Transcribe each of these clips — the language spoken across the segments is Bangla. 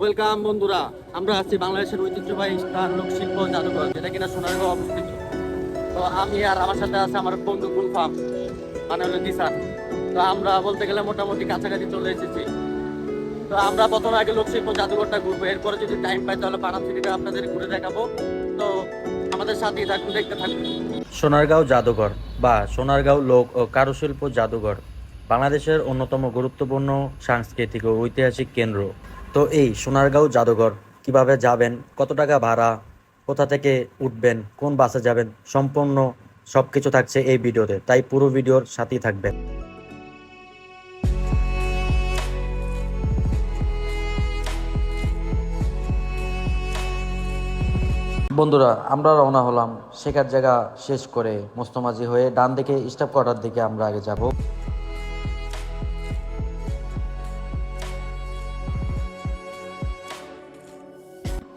ওয়েলকাম বন্ধুরা, আমরা আছি বাংলাদেশের ঐতিহ্যবাহী স্থান লোকশিল্প জাদুঘর, যেটা কিনা সোনারগাঁও অবস্থিত। তো আমি আর আমার সাথে আছে আমার বন্ধু গুলফাম মানে হলো দিশান তো আমরা বলতে গেলে মোটামুটি কাছাকাছি চলে এসেছি। তো আমরা প্রথমে আগে লোকশিল্প জাদুঘরটা ঘুরবো, এরপরে যদি টাইম পাই তাহলে পানাম সিটিটা আপনাদের ঘুরে দেখাবো। তো আমাদের সাথেই থাকুন, দেখতে থাকুন। সোনারগাঁও জাদুঘর বা সোনারগাঁও লোক ও কারুশিল্প জাদুঘর বাংলাদেশের অন্যতম গুরুত্বপূর্ণ সাংস্কৃতিক ও ঐতিহাসিক কেন্দ্র। তো এই সোনারগাঁও জাদুঘর, কীভাবে যাবেন, কত টাকা ভাড়া, কোথা থেকে উঠবেন, কোন বাসে যাবেন, সম্পূর্ণ সব কিছু থাকছে এই ভিডিওতে, তাই পুরো ভিডিওর সাথেই থাকবেন। বন্ধুরা, আমরা রওনা হলাম শেখার জায়গা শেষ করে মোস্তমাজি হয়ে ডান দিকে স্টাফ কোয়ার্টার দিকে আমরা আগে যাব।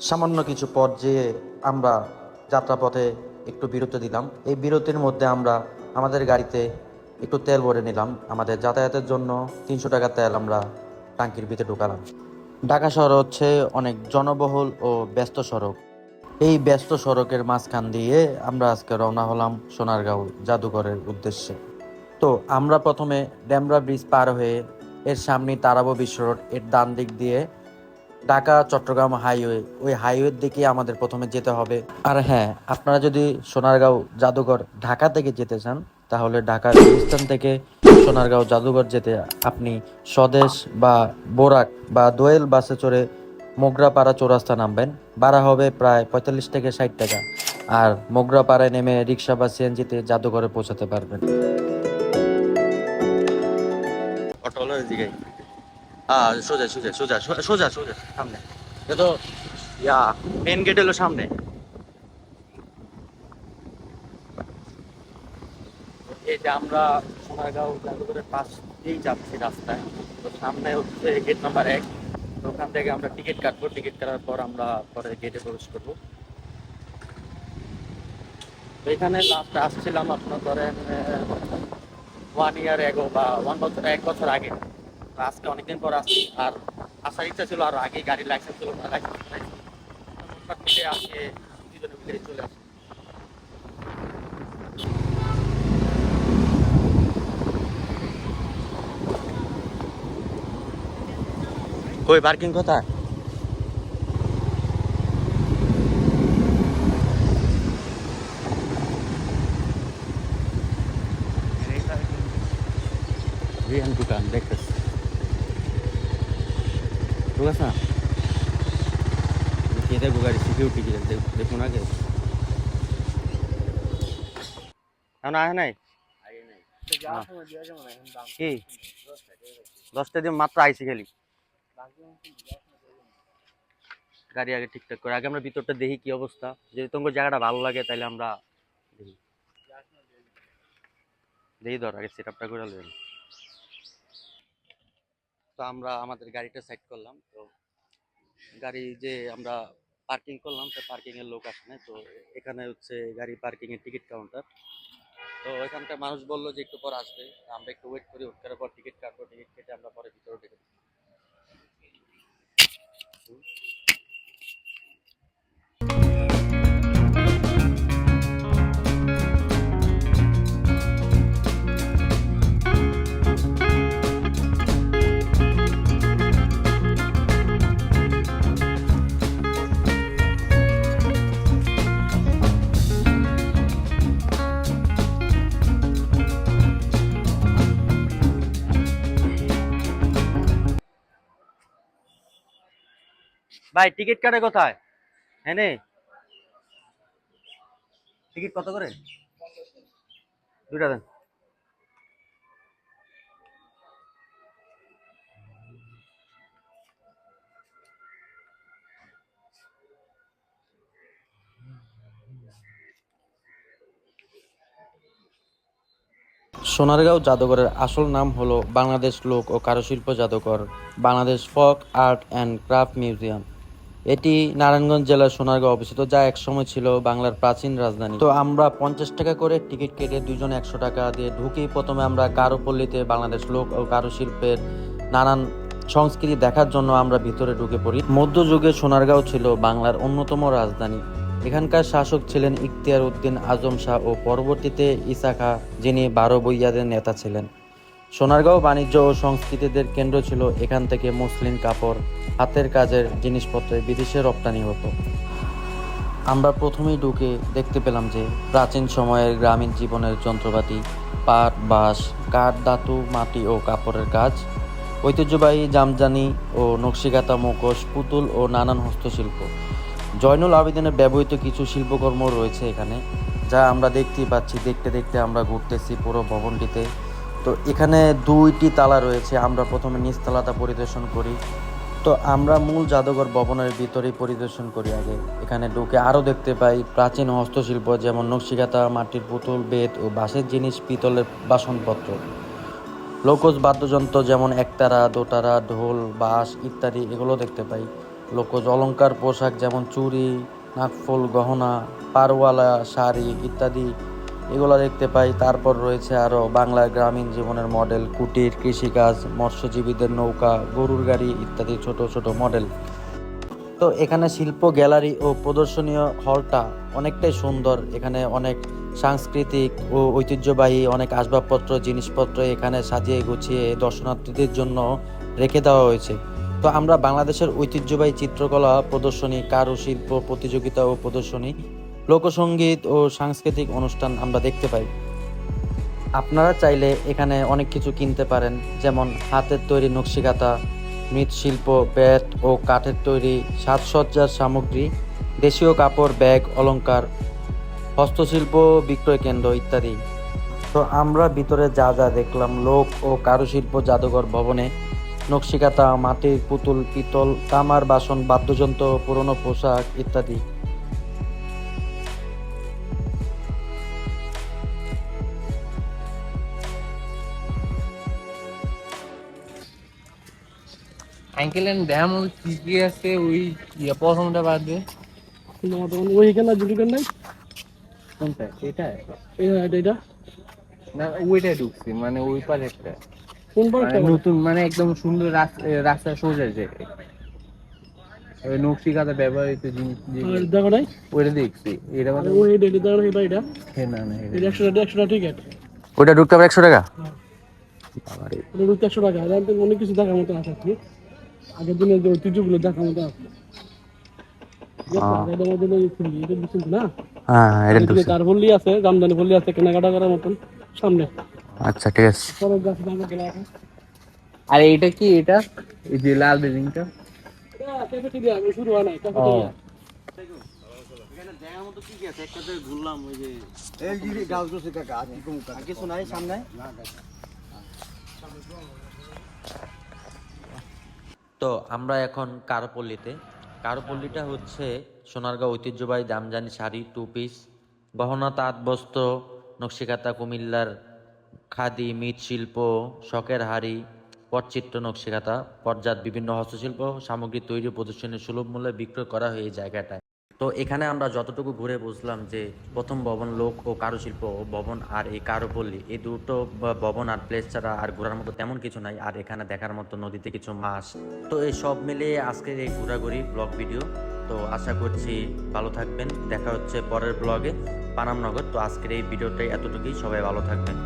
সামান্য কিছু পথ যেয়ে আমরা যাত্রাপথে একটু বিরতি দিলাম। এই বিরতির মধ্যে আমরা আমাদের গাড়িতে একটু তেল ভরে নিলাম। আমাদের যাতায়াতের জন্য তিনশো টাকা তেল আমরা টাঙ্কির ভিতরে ঢুকালাম। ঢাকা শহর হচ্ছে অনেক জনবহুল ও ব্যস্ত সড়ক। এই ব্যস্ত সড়কের মাঝখান দিয়ে আমরা আজকে রওনা হলাম সোনারগাঁও জাদুঘরের উদ্দেশ্যে। তো আমরা প্রথমে ড্যামরা ব্রিজ পার হয়ে এর সামনে তারাবো বিশ্ব রোডের ডান দিক দিয়ে ঢাকা, চট্টগ্রাম হাইওয়ে, ওই হাইওয়ের দিকে আমাদের প্রথমে যেতে হবে। আর হ্যাঁ আপনারা যদি সোনারগাঁও জাদুঘর ঢাকা থেকে যেতে চান, তাহলে ঢাকার স্থান থেকে সোনারগাঁও জাদুঘর যেতে আপনি স্বদেশ বা বোরাক বা দোয়েল বাসে চড়ে মোগরাপাড়া চৌরাস্তা নামবেন। ভাড়া হবে প্রায় পঁয়তাল্লিশ থেকে ষাট টাকা। আর মোগরাপাড়ায় নেমে রিক্সা বা সিএনজিতে জাদুঘরে পৌঁছাতে পারবেন। হ্যাঁ সোজা সোজা সোজা সোজা সোজা, সামনে। এ তো, ইয়া মেন গেট হলো সামনে। যে আমরা সোনারগাঁও জাদুঘরের পাশ দিয়েই যাচ্ছি রাস্তায়। তো সামনে হচ্ছে গেট নাম্বার এক। তো ওখান থেকে আমরা টিকিট কাটবো। টিকিট কাটার পর আমরা পরে গেটে প্রবেশ করব। তো এখানে লাস্ট আসছিলাম আপনার ধরেন ওয়ান ইয়ার এগো বা ওয়ান বছর, এক বছর আগে। আজকে অনেকদিন পর আসছি। আর আসার ইচ্ছা ছিল আর আগে গাড়ির লাইসেন্স ছিল আজকে কই পার্কিং কোথায়? দেখতেছি ঢুকাস না কে দেখব গাড়ি সিকিউরিটি দেখুন আগে। এখন আহে নাই? কি? দশটা দিন মাত্র আইসি খালি। গাড়ি আগে ঠিকঠাক করে। আগে আমরা ভিতরটা দেখি কি অবস্থা। যদি তোমার জায়গাটা ভালো লাগে তাহলে আমরা দেখি। দেখি ধর আগে সেট আপটা করে নেবেন তো আমরা আমাদের গাড়িটা সাইড করলাম, তো গাড়ি যে আমরা পার্কিং করলাম তো পার্কিংয়ের লোক আসে না তো এখানে হচ্ছে গাড়ি পার্কিংয়ের টিকিট কাউন্টার তো এখানকার মানুষ বলল যে একটু পর আসবে আমরা একটু ওয়েট করি ওয়েট করার পর টিকিট কাটবো টিকিট কেটে আমরা পরে ভিতরে ঢেকে যাব। ভাই, টিকিট কাটে কোথায়? হ্যাঁ টিকিট কত করে? দুটা দেন। সোনারগাঁও জাদুঘরের আসল নাম হলো বাংলাদেশ লোক ও কারুশিল্প জাদুঘর, বাংলাদেশ ফক, আর্ট অ্যান্ড ক্রাফট মিউজিয়াম। এটি নারায়ণগঞ্জ জেলার সোনারগাঁও অবস্থিত, যা একসময় ছিল বাংলার প্রাচীন রাজধানী। তো আমরা পঞ্চাশ টাকা করে টিকিট কেটে দুজন একশো টাকা দিয়ে ঢুকেই প্রথমে আমরা কারুপল্লীতে বাংলাদেশ লোক ও কারুশিল্পের নানান সংস্কৃতি দেখার জন্য আমরা ভিতরে ঢুকে পড়ি। মধ্যযুগে সোনারগাঁও ছিল বাংলার অন্যতম রাজধানী। এখানকার শাসক ছিলেন ইখতিয়ার উদ্দিন আজম শাহ ও পরবর্তীতে ইসাখা, যিনি বারো বইয়াদের নেতা ছিলেন। সোনারগাঁও বাণিজ্য ও সংস্কৃতিদের কেন্দ্র ছিল এখান থেকে মুসলিম কাপড়, হাতের কাজের জিনিসপত্রে বিদেশে রপ্তানি হতো। আমরা প্রথমেই ঢুকে দেখতে পেলাম যে প্রাচীন সময়ের গ্রামীণ জীবনের যন্ত্রপাতি, পাট, বাঁশ, কাঠ, ধাতু, মাটি ও কাপড়ের কাজ, ঐতিহ্যবাহী জামজানি ও নকশিকাতা মুখোশ, পুতুল ও নানান হস্তশিল্প। জয়নুল আবেদিনের ব্যবহৃত কিছু শিল্পকর্ম রয়েছে এখানে, যা আমরা দেখতেই পাচ্ছি, দেখতে দেখতে আমরা ঘুরতেছি পুরো ভবনটিতে। তো এখানে দুইটি তালা রয়েছে, আমরা প্রথমে নিচতলাটা পরিদর্শন করি। তো আমরা মূল জাদুঘর ভবনের ভিতরেই পরিদর্শন করি আগে। এখানে ঢুকে আরও দেখতে পাই প্রাচীন হস্তশিল্প, যেমন নকশিকাতা মাটির পুতুল, বেত ও বাঁশের জিনিস, পিতলের বাসনপত্র। লোকজ বাদ্যযন্ত্র যেমন একতারা, দোতারা, ঢোল, বাঁশ ইত্যাদি, এগুলো দেখতে পাই। লোকজ অলংকার পোশাক যেমন চুড়ি, নাকফুল, গহনা, পারওয়ালা, শাড়ি ইত্যাদি এগুলো দেখতে পাই। তারপর রয়েছে আরও বাংলার গ্রামীণ জীবনের মডেল, কুটির, কৃষিকাজ, মৎস্যজীবীদের নৌকা, গরুর গাড়ি ইত্যাদি ছোট ছোট মডেল। তো এখানে শিল্প গ্যালারি ও প্রদর্শনীয় হলটা অনেকটাই সুন্দর। এখানে অনেক সাংস্কৃতিক ও ঐতিহ্যবাহী অনেক আসবাবপত্র, জিনিসপত্র এখানে সাজিয়ে গুছিয়ে দর্শনার্থীদের জন্য রেখে দেওয়া হয়েছে। তো আমরা বাংলাদেশের ঐতিহ্যবাহী চিত্রকলা, প্রদর্শনী, কারুশিল্প, প্রতিযোগিতা ও প্রদর্শনী লোকসঙ্গীত ও সাংস্কৃতিক অনুষ্ঠান আমরা দেখতে পাই। আপনারা চাইলে এখানে অনেক কিছু কিনতে পারেন, যেমন হাতের তৈরি নকশিকাতা, মৃৎশিল্প, ব্যাট ও কাঠের তৈরি সাজসজ্জার সামগ্রী, দেশীয় কাপড়, ব্যাগ অলঙ্কার হস্তশিল্প, বিক্রয় কেন্দ্র ইত্যাদি। তো আমরা ভিতরে যা যা দেখলাম, লোক ও কারুশিল্প জাদুঘর ভবনে, নকশিকাতা, মাটির পুতুল, পিতল, তামার বাসন, বাদ্যযন্ত্র, পুরনো পোশাক ইত্যাদি। মধ্যে কি কি আছে? ওই ইয়ে প্রথমটা বাদ দিয়ে ওইখানে দুটো নাই? কোনটা? এটা? এটা না ওইটা ঢুকছি মানে ওই পারে একটা কোন মানে নতুন মানে একদম সুন্দর রাস্তা সোজা যে। ওই নকশিকাতা ব্যবহৃত জিনিস। দেখো নাই? ওইটা দেখছি। এটা মানে ওই এটা এটা এটা এটা? হ্যাঁ, না না এটা- এটা একশো টাকা একশো টাকা টিকিট ওইটা ঢুকতে হবে একশো টাকা? বাবারে। এটা ঢুকতে একশো টাকা। অনেক কিছু দেখার মতো আছে আগের দিনের যে ঐতিহ্যগুলো দেখার মতো আছে ওই হ্যাঁ আছে জামদানি ফুলি আছে কেনাকাটা করার মতন সামনে আচ্ছা ঠিক আছে গাছ দামে গেলা আছে আর এটা কি এটা এই যে লাল বিল্ডিংটা শুরু হয় নাই ক্যাফেটেরিয়া তো আমরা এখন কারপল্লিতে। কারপল্লিটা হচ্ছে সোনারগাঁও ঐতিহ্যবাহী দামজানি শাড়ি টু পিস গহনা তাঁত বস্ত্র নকশিকাতা কুমিল্লার খাদি মৃৎশিল্প শখের হাড়ি, পটচিত্র নকশিকাতা পর্যাত বিভিন্ন হস্তশিল্প সামগ্রী তৈরি প্রদর্শনী সুলভ মূল্যে বিক্রয় করা হয়ে জায়গাটায়। তো এখানে আমরা যতটুকু ঘুরে বুঝলাম যে প্রথম ভবন লোক ও কারুশিল্প ভবন আর এই কারুপল্লী, এই দুটো ভবন আর প্লেস ছাড়া আর ঘোরার মতো তেমন কিছু নাই। আর এখানে দেখার মতো নদীতে কিছু মাছ। তো এই সব মিলিয়ে আজকের এই ঘোরাঘুরি ব্লগ ভিডিও তো আশা করছি ভালো থাকবেন। দেখা হচ্ছে পরের ব্লগে পানামনগর। তো আজকের এই ভিডিওটাই এতটুকুই। সবাই ভালো থাকবেন।